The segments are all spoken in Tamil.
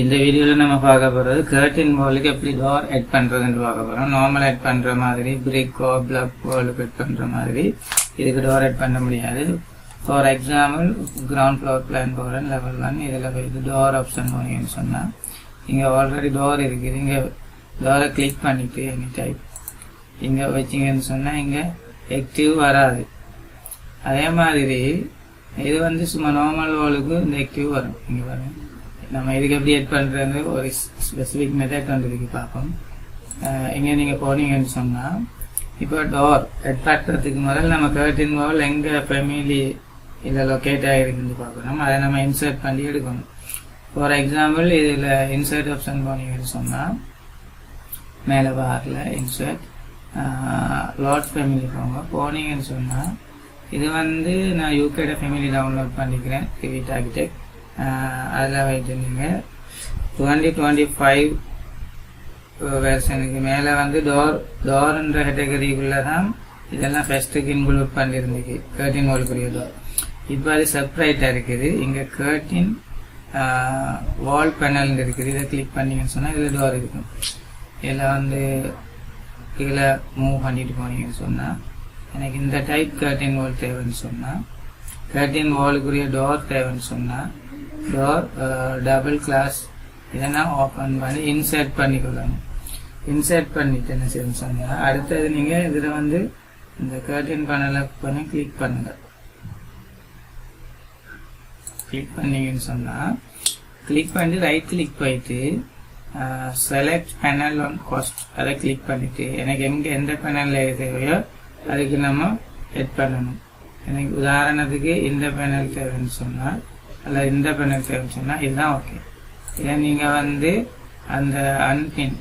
இந்த வீடியோவில் நம்ம பார்க்க போகிறது கர்டின் வாலுக்கு எப்படி டோர் எட் பண்ணுறதுன்னு பார்க்க போகிறோம் நார்மல் எட் பண்ணுற மாதிரி பிரிக்கோ பிளக் வாலுக்கு எட் பண்ணுற மாதிரி இதுக்கு டோர் எட் பண்ண முடியாது. For example ground floor plan போகிறேன் லெவல் ஒன் இதில் இது டோர் ஆப்ஷன் போனீங்கன்னு சொன்னால் இங்கே ஆல்ரெடி டோர் இருக்குது இங்கே டோரை கிளிக் பண்ணிவிட்டு எனி டைப் இங்கே வச்சிங்கன்னு சொன்னால் இங்கே ஆக்டிவ் வராது. அதே மாதிரி இது வந்து சும்மா நார்மல் வாலுக்கு இந்த ஆக்டிவ் வரும். இங்கே வரும் நம்ம இதுக்கு எப்படி எட் பண்ணுறது ஒரு ஸ்பெசிஃபிக் மெத்தட் பண்ணுறதுக்கு பார்ப்போம். எங்கே நீங்கள் போனீங்கன்னு சொன்னால் இப்போ டோர் எட் பண்ணுறதுக்கு முதல்ல நம்ம கேர்டின் வால் எங்கே ஃபெமிலி இதில் லொக்கேட் ஆகிருக்குன்னு பார்க்கணும். அதை நம்ம இன்சர்ட் பண்ணி எடுக்கணும். ஃபார் எக்ஸாம்பிள் இதில் இன்சர்ட் ஆப்ஷன் போனீங்கன்னு சொன்னால் மேலே பாரில் இன்சர்ட் லாட் ஃபேமிலி போங்க. போனீங்கன்னு சொன்னால் இது வந்து நான் யூகேட ஃபேமிலி டவுன்லோட் பண்ணிக்கிறேன் கிவிட் ஆர்கிடெக்ட் அதெல்லாம் வைத்திருந்தீங்க டுவெண்ட்டி டுவெண்ட்டி ஃபைவ் வெர்ஷனுக்கு மேலே வந்து டோர் டோர்ன்ற கேட்டகரிக்குள்ளே தான் இதெல்லாம் ஃபஸ்ட்டுக்கு இன்க்ளூட் பண்ணியிருந்துச்சு கேர்டின் வால்குரிய டோர் இப்போ அது செப்பரேட்டாக இருக்குது. இங்கே கேர்டின் வால் பேனல் இருக்குது. இதை கிளிக் பண்ணீங்கன்னு சொன்னால் இதில் டோர் இருக்கும். இதில் வந்து கீழே மூவ் பண்ணிட்டு போனீங்கன்னு சொன்னால் எனக்கு இந்த டைப் கர்டின் வால் தேவைன்னு சொன்னால் கர்டின் வாலுக்குரிய டோர் தேவைன்னு சொன்னால் டோர் டபுள் கிளாஸ் இதெல்லாம் ஓப்பன் பண்ணி இன்சர்ட் பண்ணிக்கொள்ளணும் இன்சர்ட் பண்ணிட்டு என்ன செய்யணும் சொன்னால் அடுத்தது நீங்கள் இதில் வந்து இந்த கர்டின் பேனலை பண்ணி கிளிக் பண்ணுங்கள் கிளிக் பண்ணீங்கன்னு சொன்னால் கிளிக் பண்ணி ரைட் கிளிக் போயிட்டு செலக்ட் பேனல் ஆன் காஸ்ட் அதை கிளிக் பண்ணிவிட்டு எனக்கு எங்கே எந்த பேனலில் தேவையோ அதுக்கு நம்ம எட் பண்ணணும். எனக்கு உதாரணத்துக்கு இந்த பேனல் தேவைன்னு சொன்னால் அல்ல இந்த பேனல் தேவைன்னு சொன்னால் இதுதான் ஓகே இதை நீங்கள் வந்து அந்த அன்பின்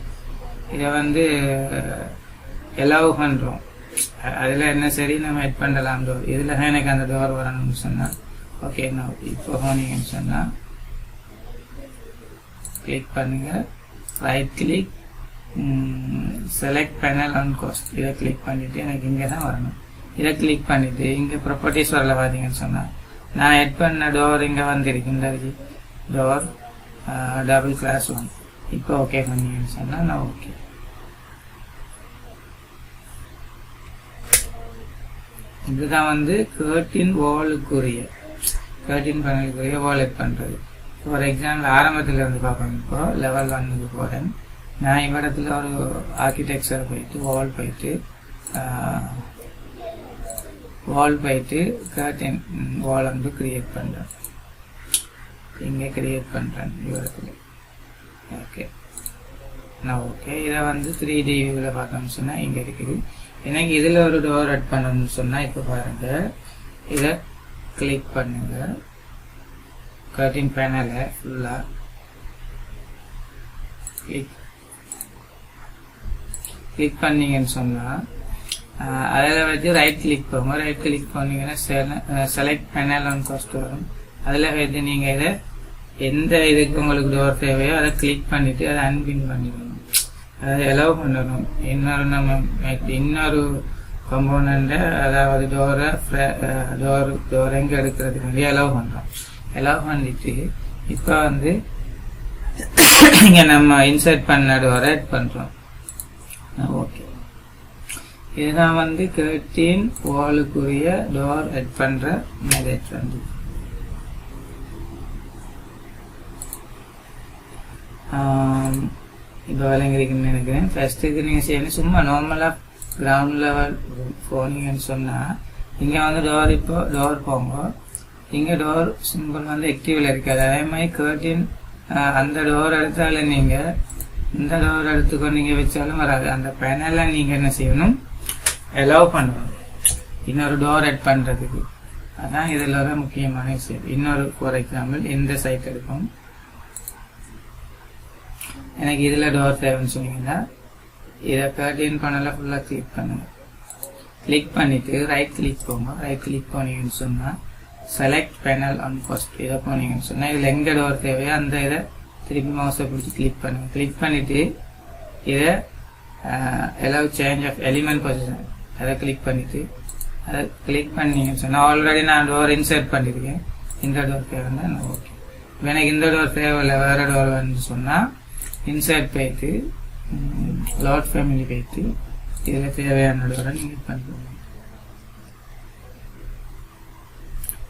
இதை வந்து எலவ் பண்ணுறோம் அதில் என்ன சரி நம்ம எட் பண்ணலாம் டோர் இதில் தான் எனக்கு அந்த டோர் வரணும்னு சொன்னால் ஓகே நான் இப்போ போனீங்கன்னு சொன்னால் கிளிக் பண்ணுங்கள் right click select panel on cast இதை கிளிக் பண்ணிவிட்டு எனக்கு இங்கே தான் வரணும். இதை கிளிக் பண்ணிவிட்டு இங்கே ப்ராப்பர்ட்டிஸ் வரல பார்த்தீங்கன்னு சொன்னால் நான் எட் பண்ண டோர் இங்கே வந்திருக்கின்றது டோர் டபுள் கிளாஸ் ஒன் இப்போ ஓகே பண்ணிங்கன்னு சொன்னால் நான் ஓகே இதுதான் வந்து கேர்டின் வாலுக்குரிய கேர்டின் பேனலுக்குரிய வால் எட் பண்ணுறது ஃபார் எக்ஸாம்பிள் ஆரம்பத்தில் இருந்து பார்க்கணும். இப்போ லெவல் ஒன்னுக்கு போகிறேன் நான் இவ்விடத்தில் ஒரு ஆர்கிடெக்சர் போயிட்டு வால் போயிட்டு வால் போயிட்டு கர்டன் வால் வந்து கிரியேட் பண்ணுறேன் இங்கே கிரியேட் பண்ணுறேன் இவ்விடத்தில் ஓகே நான் ஓகே இதை வந்து த்ரீ டி வியூவில் பார்த்தோம்னு சொன்னால் இங்கே இருக்குது. எனக்கு இதில் ஒரு டோர் அட் பண்ணணும்னு சொன்னால் இப்போ பாருங்கள் இதை கிளிக் பண்ணுங்கள் கர்டின் பேனலை ஃபுல்லாக கிளிக் கிளிக் பண்ணீங்கன்னு சொன்னால் அதில் வச்சு ரைட் கிளிக் போங்க. ரைட் கிளிக் பண்ணிங்கன்னா செலக்ட் பேனல் ஆன் காஸ்ட் வரும். அதில் வச்சு நீங்கள் இதை எந்த இதுக்கு உங்களுக்கு டோர் தேவையோ அதை கிளிக் பண்ணிவிட்டு அதை அன்பின் பண்ணிடணும். அதை எலவ் பண்ணணும். இன்னொரு நம்ம இன்னொரு கம்போனண்ட்டை அதாவது டோரை டோர் டோர் எங்கே எடுக்கிறதுக்கு வேண்டிய எலவ் பண்ணுறோம் எலவ் பண்ணிட்டு இப்போ வந்து இங்கே நம்ம இன்சர்ட் பண்ண டோரை ஆட் பண்ணுறோம் இதுதான் வந்து கேர்டீன் வாலுக்குரிய டோர் எட் பண்ணுற மெதட் வந்து. இப்போ விளங்கிருக்குன்னு நினைக்கிறேன். ஃபஸ்ட்டுக்கு நீங்கள் செய்யணும். சும்மா நார்மலாக கிரவுண்ட் லெவல் போனீங்கன்னு சொன்னால் இங்கே வந்து டோர் இப்போ டோர் போங்க. இங்கே டோர் சிம்பிள் வந்து ஆக்டிவில் இருக்காது அதே மாதிரி கேர்டின் அந்த டோர் எடுத்தாலும் நீங்கள் இந்த டோர் எடுத்துக்கொண்டு நீங்கள் வச்சாலும் வராது. அந்த பேனலை நீங்கள் என்ன செய்யணும்? எலோவ் பண்ணணும். இன்னொரு டோர் ஆட் பண்ணுறதுக்கு அதான் இதில் வர முக்கியமான விஷயம். இன்னொரு ஃபார் எக்ஸாம்பிள் இந்த சைட் எடுப்போம்? எனக்கு இதில் டோர் தேவைன்னு சொன்னீங்கன்னா இதை கர்டின் பண்ணல ஃபுல்லாக கிளிக் பண்ணுங்க. கிளிக் பண்ணிவிட்டு ரைட் கிளிக் போங்க. ரைட் கிளிக் போனீங்கன்னு சொன்னால் செலக்ட் பேனல் ஆன் ஃபர்ஸ்ட் இதை போனீங்கன்னு சொன்னால் இதில் எங்கே டோர் தேவையோ அந்த இதை திருப்பி மவுஸை பிடிச்சி கிளிக் பண்ணுங்கள் கிளிக் பண்ணிவிட்டு இதை allow change of element position அதை கிளிக் பண்ணிவிட்டு அதை கிளிக் பண்ணீங்கன்னு சொன்னால் ஆல்ரெடி நான் டோர் இன்சர்ட் பண்ணியிருக்கேன் இந்த டோர் தேவைன்னா நான் ஓகே எனக்கு இந்த டோர் தேவையில்லை வேற டோர் வேணும்னு சொன்னால் இன்சர்ட் போயிட்டு லாட் ஃபேமிலி போயிட்டு இதில் தேவையான டோரை நீங்கள் பண்ணுறீங்க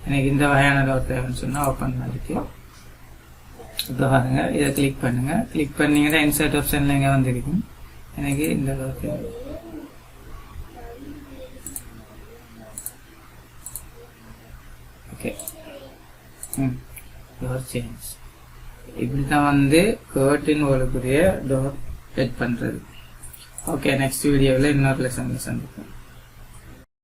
எனக்கு இந்த வகையான டோர் தேவைன்னு சொன்னால் ஓப்பன் பண்ணிட்டு இப்போ பாருங்க இதை கிளிக் பண்ணுங்கள் கிளிக் பண்ணீங்கன்னா இன்சர்ட் ஆப்ஷன்ல இங்கே வந்துருக்கும். எனக்கு இந்த டோர் தேவை ஓகே. ம். டோர் சேஞ்ச் இப்படி தான் வந்து கேர்டின் ஓலுக்குரிய டோர் செட் பண்ணுறது ஓகே நெக்ஸ்ட் வீடியோவில் இன்னொரு லெசன் சந்திப்போம்.